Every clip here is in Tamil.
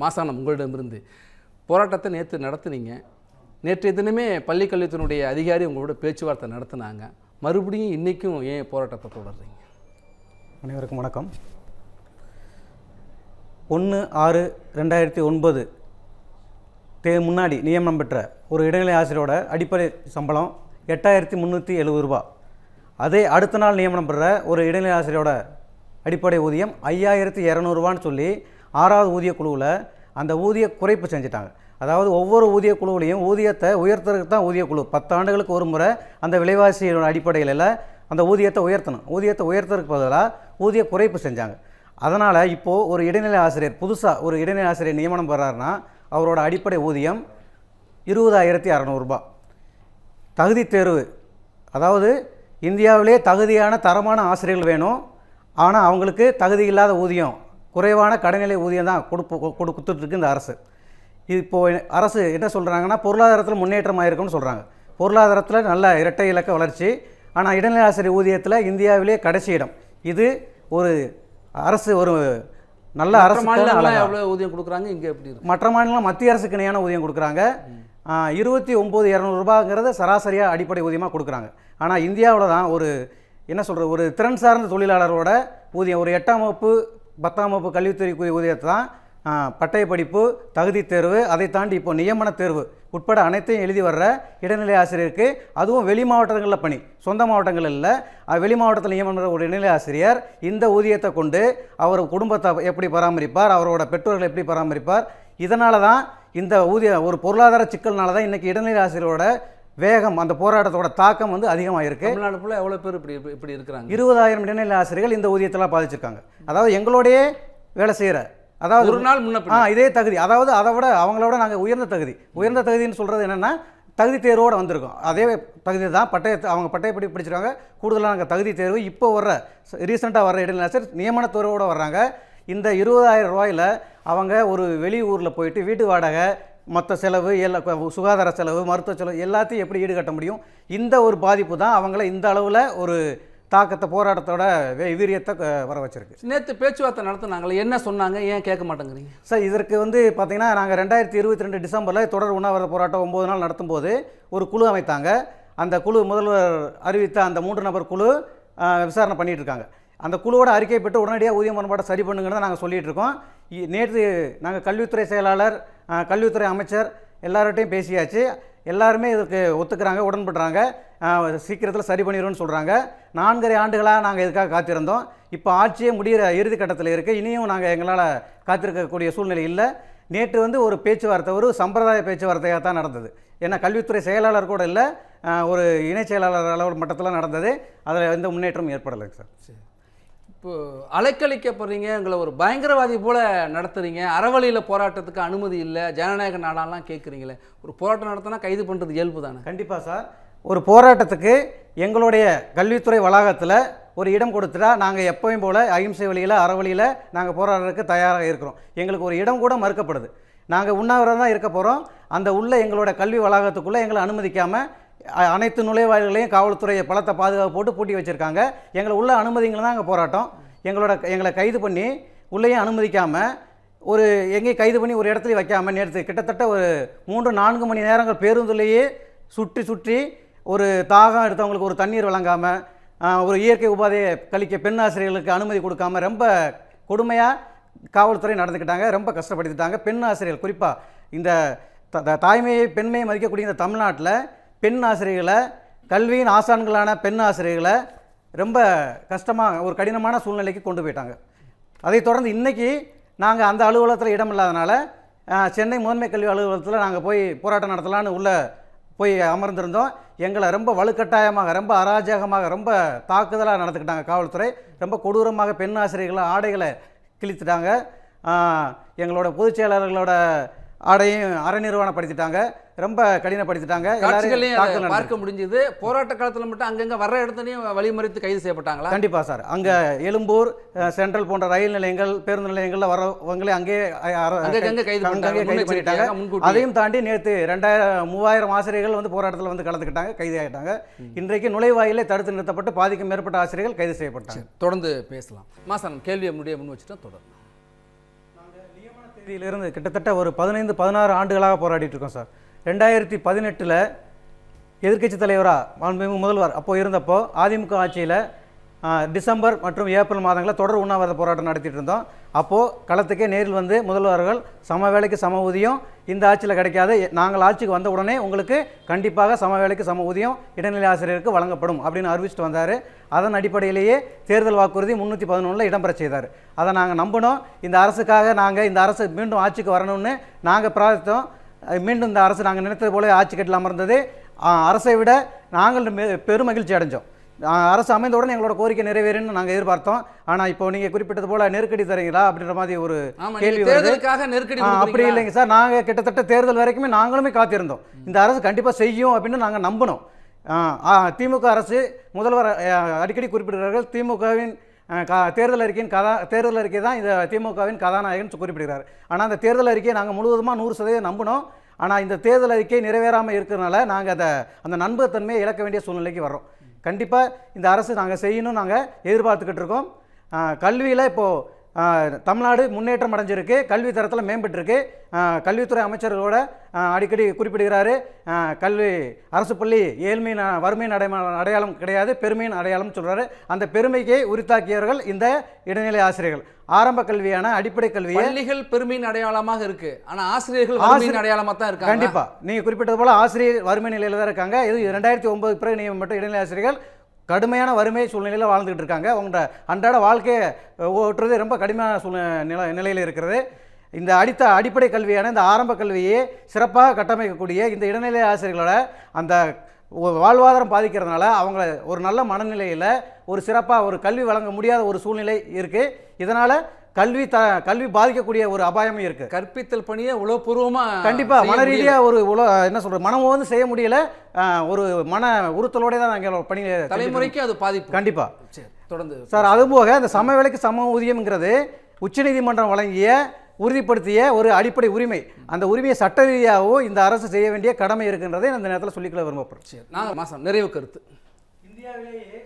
மாசானம் உங்களிடமிருந்து போராட்டத்தை நேற்று நடத்துனீங்க. நேற்றைய தினமே பள்ளிக்கல்வித்தினுடைய அதிகாரி உங்களோட பேச்சுவார்த்தை நடத்துனாங்க. மறுபடியும் இன்றைக்கும் ஏன் போராட்டத்தை தொடர்றீங்க? அனைவருக்கும் வணக்கம். ஒன்று ஆறு ரெண்டாயிரத்தி ஒன்பது. தே முன்னாடி நியமனம் பெற்ற ஒரு இடைநிலை ஆசிரியரோட அடிப்படை சம்பளம் எட்டாயிரத்தி முந்நூற்றி எழுபது ரூபா. அதே அடுத்த நாள் நியமனம் பெற ஒரு இடைநிலை ஆசிரியரோட அடிப்படை ஊதியம் ஐயாயிரத்தி இரநூறுவான்னு சொல்லி ஆறாவது ஊதிய குழுவில் அந்த ஊதிய குறைப்பு செஞ்சுட்டாங்க. அதாவது ஒவ்வொரு ஊதிய குழுவிலையும் ஊதியத்தை உயர்த்துறதுக்கு தான் ஊதிய குழு பத்து ஆண்டுகளுக்கு ஒரு முறை அந்த விலைவாசியோட அடிப்படையில் அந்த ஊதியத்தை உயர்த்தணும். ஊதியத்தை உயர்த்துறதுக்கு பதிலாக ஊதிய குறைப்பு செஞ்சாங்க. அதனால் இப்போது ஒரு இடைநிலை ஆசிரியர் புதுசாக ஒரு இடைநிலை ஆசிரியர் நியமனம் பெறாருன்னா அவரோட அடிப்படை ஊதியம் இருபதாயிரத்தி அறநூறுபா தகுதி தேர்வு. அதாவது இந்தியாவிலே தகுதியான தரமான ஆசிரியர்கள் வேணும். ஆனால் அவங்களுக்கு தகுதி இல்லாத ஊதியம் குறைவான கடைநிலை ஊதியம் தான் கொடுப்பு கொடு கொடுத்துட்ருக்கு இந்த அரசு. இப்போ அரசு என்ன சொல்கிறாங்கன்னா பொருளாதாரத்தில் முன்னேற்றம் ஆயிருக்கும்னு சொல்கிறாங்க பொருளாதாரத்தில் நல்ல இரட்டை இலக்க வளர்ச்சி ஆனால் இடைநிலை ஆசிரியர் ஊதியத்தில் இந்தியாவிலே கடைசி இடம். இது ஒரு அரசு ஒரு நல்ல அரசு எவ்வளோ ஊதியம் கொடுக்குறாங்க? இங்கே எப்படி மற்ற மாநிலம் மத்திய அரசுக்கு இணையான ஊதியம் கொடுக்குறாங்க. இருபத்தி ஒம்பது இரநூறுபாங்கிறத சராசரியாக அடிப்படை ஊதியமாக கொடுக்குறாங்க. ஆனால் இந்தியாவில் தான் ஒரு என்ன சொல்கிறது ஒரு திறன் சார்ந்த தொழிலாளரோட ஊதியம் ஒரு எட்டாம் வகுப்பு பத்தாம் வகுப்பு கல்வித்துறை ஊதியத்தை தான் பட்டய படிப்பு தகுதி தேர்வு அதை தாண்டி இப்போ நியமன தேர்வு உட்பட அனைத்தையும் எழுதி வர்ற இடைநிலை ஆசிரியருக்கு அதுவும் வெளி மாவட்டங்களில் பணி. சொந்த மாவட்டங்கள் இல்லை. வெளி மாவட்டத்தில் நியமனம் ஒரு இடைநிலை ஆசிரியர். இந்த ஊதியத்தை கொண்டு அவர் குடும்பத்தை எப்படி பராமரிப்பார்? அவரோட பெற்றோர்களை எப்படி பராமரிப்பார்? இதனால தான் இந்த ஊதிய ஒரு பொருளாதார சிக்கல்னால தான் இன்றைக்கி இடைநிலை ஆசிரியரோட வேகம் அந்த போராட்டத்தோட தாக்கம் வந்து அதிகமாக இருக்குது தமிழ்நாடு ஃபுல்லாக எவ்வளோ பேர் இப்படி இப்படி இருக்கிறாங்க? இருபதாயிரம் இடைநிலை ஆசிரியர்கள் இந்த ஊதியத்தெல்லாம் பாதிச்சிருக்காங்க. அதாவது எங்களோடயே வேலை செய்கிற அதாவது ஒரு நாள் முன்ன ஆ. இதே தகுதி. அதாவது அதை விட அவங்களோட நாங்கள் உயர்ந்த தகுதி. உயர்ந்த தகுதின்னு சொல்கிறது என்னென்னா தகுதி தேர்வோடு வந்திருக்கோம். அதே தகுதி தான் பட்டய அவங்க பட்டய படி படிச்சிருக்காங்க. கூடுதலாக நாங்கள் தகுதி தேர்வு இப்போ வர்ற ரீசெண்டாக வர்ற இடைநிலை ஆசிரியர் நியமன தேர்வோடு வர்றாங்க. இந்த இருபதாயிரம் ரூபாயில் அவங்க ஒரு வெளி ஊரில் போயிட்டு வீட்டு வாடகை மொத்த செலவு எல்லா சுகாதார செலவு மருத்துவ செலவு எல்லாத்தையும் எப்படி ஈடுகட்ட முடியும்? இந்த ஒரு பாதிப்பு தான் அவங்கள இந்த அளவில் ஒரு தாக்கத்தை போராட்டத்தோட வே- வீரியத்தை வர வச்சிருக்கு. நேற்று பேச்சுவார்த்தை நடத்துனாங்களே என்ன சொன்னாங்க? ஏன் கேட்க மாட்டேங்கிறீங்க? சார் இதற்கு வந்து பார்த்தீங்கன்னா நாங்கள் ரெண்டாயிரத்தி இருபத்தி ரெண்டு டிசம்பரில் தொடர் உண்ணாவிரத போராட்டம் ஒம்பது நாள் நடத்தும்போது ஒரு குழு அமைத்தாங்க. அந்த குழு முதல்வர் அறிவித்த அந்த மூன்று நபர் குழு விசாரணை பண்ணிட்டு இருக்காங்க. அந்த குழுவோட அறிக்கை பெற்று உடனடியாக ஊதிய முரண்பாட்டை சரி பண்ணுங்கன்னு நாங்கள் சொல்லிட்டு இருக்கோம். இ- நேற்று நாங்கள் கல்வித்துறை செயலாளர் கல்வித்துறை அமைச்சர் எல்லார்கிட்டையும் பேசியாச்சு. எல்லாருமே இதுக்கு ஒத்துக்கிறாங்க உடன்படுறாங்க. சீக்கிரத்தில் சரி பண்ணிடுவோம்னு சொல்கிறாங்க நான்கரை ஆண்டுகளாக நாங்கள் இதுக்காக காத்திருந்தோம். இப்போ ஆட்சியே முடிகிற இறுதி கட்டத்தில் இருக்குது இனியும் நாங்கள் எங்களால் காத்திருக்கக்கூடிய சூழ்நிலை இல்லை. நேற்று வந்து ஒரு பேச்சுவார்த்தை ஒரு சம்பிரதாய பேச்சுவார்த்தையாக தான் நடந்தது. ஏன்னா கல்வித்துறை செயலாளர் கூட இல்லை ஒரு இணைச் செயலாளர் அளவு மட்டத்தில் நடந்தது. அதில் எந்த முன்னேற்றமும் ஏற்படலைங்க சார். இப்போ அலைக்கழிக்கப்படுறீங்க எங்களை ஒரு பயங்கரவாதி போல நடத்துறீங்க. அறவழியில் போராட்டத்துக்கு அனுமதி இல்லை. ஜனநாயக நாடாலாம் கேட்குறீங்களே ஒரு போராட்டம் நடத்தினா கைது பண்ணுறது இயல்பு தானே? கண்டிப்பாக சார். ஒரு போராட்டத்துக்கு எங்களுடைய கல்வித்துறை வளாகத்தில் ஒரு இடம் கொடுத்துட்டா நாங்கள் எப்பவும் போல் அகிம்சை வழியில் அறவழியில் நாங்கள் போராடுறதுக்கு தயாராக இருக்கிறோம். எங்களுக்கு ஒரு இடம் கூட மறுக்கப்படுது. நாங்கள் உண்ணாவிரதம் தான் இருக்க போகிறோம் அந்த உள்ள எங்களோட கல்வி வளாகத்துக்குள்ளே எங்களை அனுமதிக்காமல் அனைத்து நுழைவாயில்களையும் காவல்துறையை பலத்த பாதுகாப்பு போட்டு பூட்டி வச்சுருக்காங்க. எங்களை உள்ள அனுமதிங்களை தான் அங்கே போராட்டம். எங்களோட எங்களை கைது பண்ணி உள்ளேயும் அனுமதிக்காமல் ஒரு எங்கேயும் கைது பண்ணி ஒரு இடத்துல வைக்காமல் நேரத்து கிட்டத்தட்ட ஒரு மூன்று நான்கு மணி நேரங்கள் பேருந்துலேயே சுற்றி சுற்றி ஒரு தாகம் எடுத்தவங்களுக்கு ஒரு தண்ணீர் வழங்காமல் ஒரு இயற்கை உபாதையை கழிக்க பெண் ஆசிரியர்களுக்கு அனுமதி கொடுக்காம ரொம்ப கொடுமையாக காவல்துறை நடந்துக்கிட்டாங்க. ரொம்ப கஷ்டப்படுத்திட்டாங்க. பெண் ஆசிரியர்கள் குறிப்பாக இந்த த- த- தாய்மையை பெண்மையை மதிக்கக்கூடிய இந்த தமிழ்நாட்டில் பெண் ஆசிரியர்களை கல்வியின் ஆசான்களான பெண் ஆசிரியர்களை ரொம்ப கஷ்டமாக ஒரு கடினமான சூழ்நிலைக்கு கொண்டு போயிட்டாங்க. அதைத் தொடர்ந்து இன்றைக்கி நாங்கள் அந்த அலுவலகத்தில் இடம் இல்லாதனால சென்னை முதன்மை கல்வி அலுவலகத்தில் நாங்கள் போய் போராட்டம் நடத்தலான்னு உள்ளே போய் அமர்ந்திருந்தோம். எங்களை ரொம்ப வலுக்கட்டாயமாக ரொம்ப அராஜகமாக ரொம்ப தாக்குதலாக நடந்துக்கிட்டாங்க காவல்துறை. ரொம்ப கொடூரமாக பெண் ஆசிரியர்களை ஆடைகளை கிழித்துட்டாங்க. எங்களோட பொதுச் செயலாளர்களோட ஆடையும் அறநிர்வாணப்படுத்திட்டாங்க. ரொம்ப கடினப்படுத்திட்டாங்க. நடந்தது. பார்க்க முடிஞ்சது. போராட்ட காலத்தில் மட்டும் அங்கங்க வர்ற இடத்துலையும் வழிமறித்து கைது செய்யப்பட்டாங்களா? கண்டிப்பாக சார். அங்கே எழும்பூர் சென்ட்ரல் போன்ற ரயில் நிலையங்கள் பேருந்து நிலையங்களில் வரவங்களே அங்கேயே கைது பண்ணிட்டாங்க. அதையும் தாண்டி நேற்று ரெண்டாயிரம் மூவாயிரம் ஆசிரியர்கள் வந்து போராட்டத்தில் வந்து கலந்துக்கிட்டாங்க கைது ஆகிட்டாங்க இன்றைக்கு நுழைவாயிலே தடுத்து நிறுத்தப்பட்டு பாதிக்கும் மேற்பட்ட ஆசிரியர்கள் கைது செய்யப்பட்டாங்க. தொடர்ந்து பேசலாம். மாசனம் கேள்வியை முடிய முன் வச்சுட்டா தொடரும் இதிலிருந்து கிட்டத்தட்ட ஒரு பதினைந்து பதினாறு ஆண்டுகளாக போராடிட்டு இருக்கோம் சார். ரெண்டாயிரத்தி பதினெட்டில் எதிர்க்கட்சி தலைவராக மாண்புமிகு முதல்வர். அப்போது இருந்தப்போ அதிமுக ஆட்சியில் டிசம்பர் மற்றும் ஏப்ரல் மாதங்களில் தொடர் உண்ணாவிரத போராட்டம் நடத்திட்டு இருந்தோம். அப்போது களத்துக்கே நேரில் வந்து முதல்வர்கள் சம வேலைக்கு சம ஊதியம் இந்த ஆட்சியில் கிடைக்காது. நாங்கள் ஆட்சிக்கு வந்த உடனே உங்களுக்கு கண்டிப்பாக சம வேலைக்கு சம ஊதியம் இடைநிலை ஆசிரியருக்கு வழங்கப்படும் அப்படின்னு அறிவிச்சிட்டு வந்தார். அதன் அடிப்படையிலேயே தேர்தல் வாக்குறுதி முந்நூற்றி பதினொன்றில் இடம்பெற செய்தார். அதை நாங்கள் நம்பினோம். இந்த அரசுக்காக நாங்கள் இந்த அரசு மீண்டும் ஆட்சிக்கு வரணும்னு நாங்கள் பிரார்த்தோம் மீண்டும் இந்த அரசு நாங்கள் நினைத்தது போல ஆட்சி கட்டில் அமர்ந்தது. அஹ் அரசை விட நாங்கள் மெ- பெரும் மகிழ்ச்சி அடைஞ்சோம். அரசு அமைந்தவுடன் எங்களோட கோரிக்கை நிறைவேறும்னு நாங்கள் எதிர்பார்த்தோம். ஆனால் இப்போ நீங்கள் குறிப்பிட்டது போல நெருக்கடி தரீங்களா அப்படின்ற மாதிரி ஒரு கேள்வி தேர்தலுக்காக நெருக்கடி அப்படி? இல்லைங்க சார். நாங்கள் கிட்டத்தட்ட தேர்தல் வரைக்குமே நாங்களுமே காத்திருந்தோம். இந்த அரசு கண்டிப்பாக செய்யும் அப்படின்னு நாங்கள் நம்பினோம் திமுக அரசு முதல்வர் அடிக்கடி குறிப்பிடுகிறார்கள். திமுகவின் தேர்தல் அறிக்கையின் கதா தேர்தல் அறிக்கை தான் இந்த திமுகவின் கதாநாயகன் குறிப்பிடுகிறார். ஆனால் அந்த தேர்தல் அறிக்கையை நாங்கள் முழுவதுமாக நூறு சதவீதம் நம்பினோம். ஆனால் இந்த தேர்தல் அறிக்கை நிறைவேறாமல் இருக்கிறதுனால நாங்கள் அதை அந்த நண்பகத்தன்மையை இழக்க வேண்டிய சூழ்நிலைக்கு வர்றோம். கண்டிப்பாக இந்த அரசு நாங்கள் செய்யணும் நாங்கள் எதிர்பார்த்துக்கிட்டு இருக்கோம். கல்வியில் இப்போது தமிழ்நாடு முன்னேற்றம் அடைஞ்சிருக்கு கல்வி தரத்தில் மேம்பட்டிருக்கு. கல்வித்துறை அமைச்சர்களோட அடிக்கடி குறிப்பிடுகிறாரு. கல்வி அரசு பள்ளி ஏழ்மையின் வறுமையின் அடையா அடையாளம் கிடையாது பெருமையின் அடையாளம் சொல்கிறாரு அந்த பெருமைக்கு உரித்தாக்கியவர்கள் இந்த இடைநிலை ஆசிரியர்கள். ஆரம்ப கல்வியான அடிப்படை கல்வியை பள்ளிகள் பெருமையின் அடையாளமாக இருக்கு. ஆனா ஆசிரியர்கள் வறுமையின் அடையாளமா தான் இருக்காங்க? கண்டிப்பா. நீங்க குறிப்பிட்டது போல ஆசிரியர் வறுமை நிலையில தான் இருக்காங்க. இது ரெண்டாயிரத்தி ஒன்பது பிறகு நியமப்பட்ட இடைநிலை ஆசிரியர்கள். கடுமையான வறுமை சூழ்நிலையில் வாழ்ந்துகிட்டு இருக்காங்க. அவங்க அன்றாட வாழ்க்கையை ஓட்டுறது ரொம்ப கடுமையான சூழ்நிலை நில நிலையில் இருக்கிறது. இந்த அடித்த அடிப்படை கல்வியான இந்த ஆரம்ப கல்வியை சிறப்பாக கட்டமைக்கக்கூடிய இந்த இடைநிலை ஆசிரியர்களோட அந்த வாழ்வாதாரம் பாதிக்கிறதுனால அவங்கள ஒரு நல்ல மனநிலையில் ஒரு சிறப்பாக ஒரு கல்வி வழங்க முடியாத ஒரு சூழ்நிலை இருக்குது இதனால் கல்வி த கல்வி பாதிக்கக்கூடிய ஒரு அபாயமும் இருக்குது கற்பித்தல் பணியை உளப்பூர்வமா கண்டிப்பா செய்ய மன முடியல. ரீதியா ஒரு உல என்ன சொல்றது மனம் வந்து செய்ய முடியல. ஒரு மன உறுத்தலோட தான் நாங்கள் பணி தலைமுறைக்கு அது பாதிப்பு. இருக்கோம். கண்டிப்பா. சரி தொடர்ந்து சார் அதுபோக அந்த சம வேலைக்கு சம ஊதியம்ங்கிறது உச்சநீதிமன்றம் வழங்கிய உறுதிப்படுத்திய ஒரு அடிப்படை உரிமை. அந்த உரிமையை சட்ட ரீதியாகவும் இந்த அரசு செய்ய வேண்டிய கடமை இருக்குன்றதை இந்த நேரத்தில் சொல்லிக்கொள்ள விரும்பப்படுறேன். சரி நாங்கள் மாசம் நிறைவு கருத்து. இந்தியாவிலேயே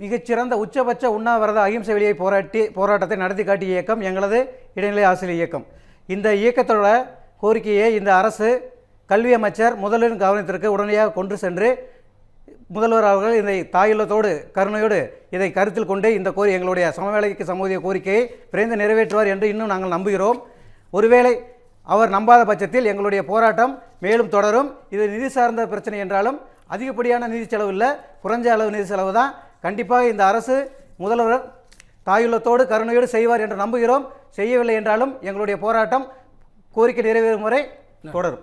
மிகச்சிறந்த உச்சபட்ச உண்ணாவிரத அகிம்சை வெளியை போராட்டி போராட்டத்தை நடத்தி காட்டிய இயக்கம் எங்களது இடைநிலை ஆசிரியர் இயக்கம். இந்த இயக்கத்தோட கோரிக்கையை இந்த அரசு கல்வி அமைச்சர் முதல்வரின் கவனத்திற்கு உடனடியாக கொண்டு சென்று முதல்வர் அவர்கள் இதை தாயுள்ளத்தோடு கருணையோடு இதை கருத்தில் கொண்டு இந்த கோரி எங்களுடைய சமவேளைக்கு சமூதிய கோரிக்கையை விரைந்து நிறைவேற்றுவார் என்று இன்னும் நாங்கள் நம்புகிறோம். ஒருவேளை அவர் நம்பாத பட்சத்தில் எங்களுடைய போராட்டம் மேலும் தொடரும். இது நிதி சார்ந்த பிரச்சனை என்றாலும் அதிகப்படியான நிதி செலவு இல்லை குறைஞ்ச அளவு நிதி செலவு தான். கண்டிப்பாக இந்த அரசு முதல்வர் தாயுள்ளத்தோடு கருணையோடு செய்வார் என்று நம்புகிறோம். செய்யவில்லை என்றாலும் எங்களுடைய போராட்டம் கோரிக்கை நிறைவேறும் வரை தொடரும்.